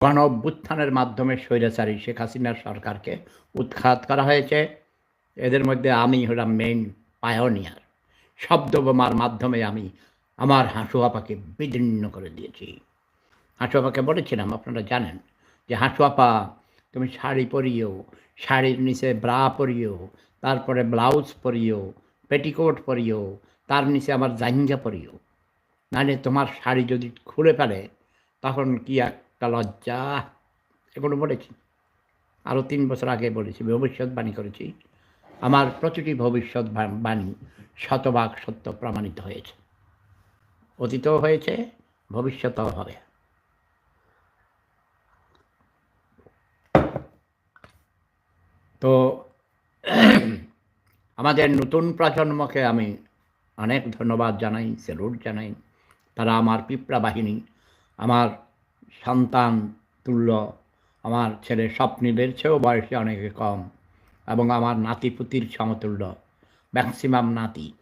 গণ অভ্যুত্থানের মাধ্যমে স্বৈরাচারী শেখ হাসিনার সরকারকে উৎখাত করা হয়েছে। এদের মধ্যে আমি হলাম মেইন পায়োনিয়ার শব্দ বোমার মাধ্যমে আমি আমার হাঁসুয়াপাকে বিদীর্ণ করে দিয়েছি। হাঁসুয়াপাকে বলেছিলাম, আপনারা জানেন যে হাঁসুয়াপা তুমি শাড়ি পরিও শাড়ির নিচে ব্রা পরিও তারপরে ব্লাউজ পরিও পেটিকোট পরিও তার নিচে আমার জাঞ্জা পরিও নাহলে তোমার শাড়ি যদি খুলে ফেলে, তখন কি একটা লজ্জা। এগুলো বলেছি। আরও তিন বছর আগে বলেছি ভবিষ্যৎবাণী করেছি। আমার প্রতিটি ভবিষ্যৎ বাণী শতভাগ সত্য প্রমাণিত হয়েছে। অতীতও হয়েছে ভবিষ্যতেও হবে। তো আমাদের নতুন প্রজন্মকে আমি অনেক ধন্যবাদ জানাই স্যালুট জানাই। তারা আমার পিঁপড়া বাহিনী, আমার সন্তান তুল্য। আমার ছেলে স্বপ্নে চেয়েও বয়সে অনেকে কম এবং আমার নাতিপুতির সমতুল্য। ম্যাক্সিমাম নাতি।